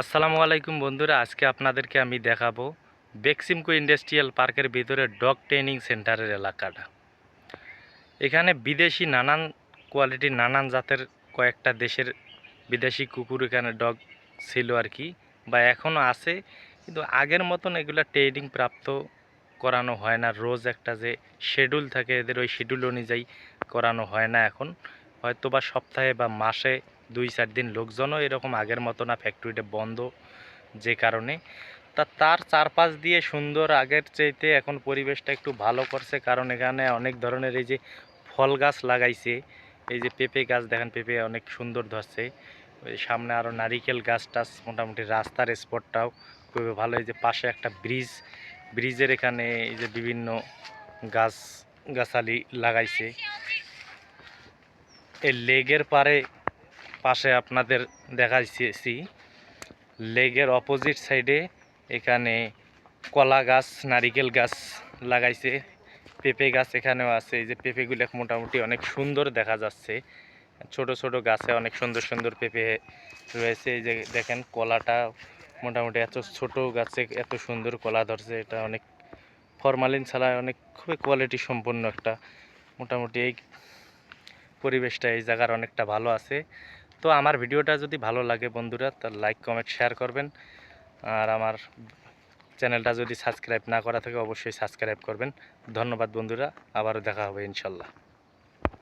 আসসালামু আলাইকুম বন্ধুরা, আজকে আপনাদেরকে আমি দেখাবো বেক্সিমকো ইন্ডাস্ট্রিয়াল পার্কের ভিতরে ডগ ট্রেনিং সেন্টারের এলাকাটা। এখানে বিদেশি নানান কোয়ালিটির নানান জাতের কয়েকটা দেশের বিদেশি কুকুর এখানে ডগ ছিল আর কি, বা এখনও আছে, কিন্তু আগের মতন এগুলো ট্রেনিং প্রাপ্ত করানো হয় না। রোজ একটা যে শিডিউল থাকে, এদের ওই শিডিউল অনুযায়ী করানো হয় না এখন। হয়তো বা সপ্তাহে বা মাসে দুই চার দিন লোকজনও এরকম আগের মতো না ফ্যাক্টরিটা বন্ধ যে কারণে। তা তার চারপাশ দিয়ে সুন্দর, আগের চাইতে এখন পরিবেশটা একটু ভালো করছে, কারণ এখানে অনেক ধরনের এই যে ফল গাছ লাগাইছে, এই যে পেঁপে গাছ, দেখেন পেঁপে অনেক সুন্দর ধরছে। ওই সামনে আরও নারিকেল গাছ টাছ, মোটামুটি রাস্তার স্পটটাও খুবই ভালো। এই যে পাশে একটা ব্রিজ ব্রিজের এখানে এই যে বিভিন্ন গাছ, গাছালি লাগাইছে। এই লেগের পারে পাশে আপনাদের দেখাইছি, লেগের অপোজিট সাইডে এখানে কলা গাছ, নারিকেল গাছ লাগাইছে, পেঁপে গাছ এখানেও আছে, এই যে পেঁপেগুলো মোটামুটি অনেক সুন্দর দেখা যাচ্ছে। ছোট ছোট গাছে অনেক সুন্দর সুন্দর পেঁপে রয়েছে, এই যে দেখেন কলাটা মোটামুটি এত ছোট গাছে এত সুন্দর কলা ধরছে, এটা অনেক ফরমালিন ছাড়া অনেক খুবই কোয়ালিটি সম্পন্ন একটা, মোটামুটি এই পরিবেশটা এই জায়গার অনেকটা ভালো আছে। তো আমার ভিডিওটা যদি ভালো লাগে বন্ধুরা তাহলে লাইক কমেন্ট শেয়ার করবেন। আর আমার চ্যানেলটা যদি সাবস্ক্রাইব না করা থাকে, অবশ্যই সাবস্ক্রাইব করবেন। ধন্যবাদ বন্ধুরা, আবারও দেখা হবে ইনশাল্লাহ।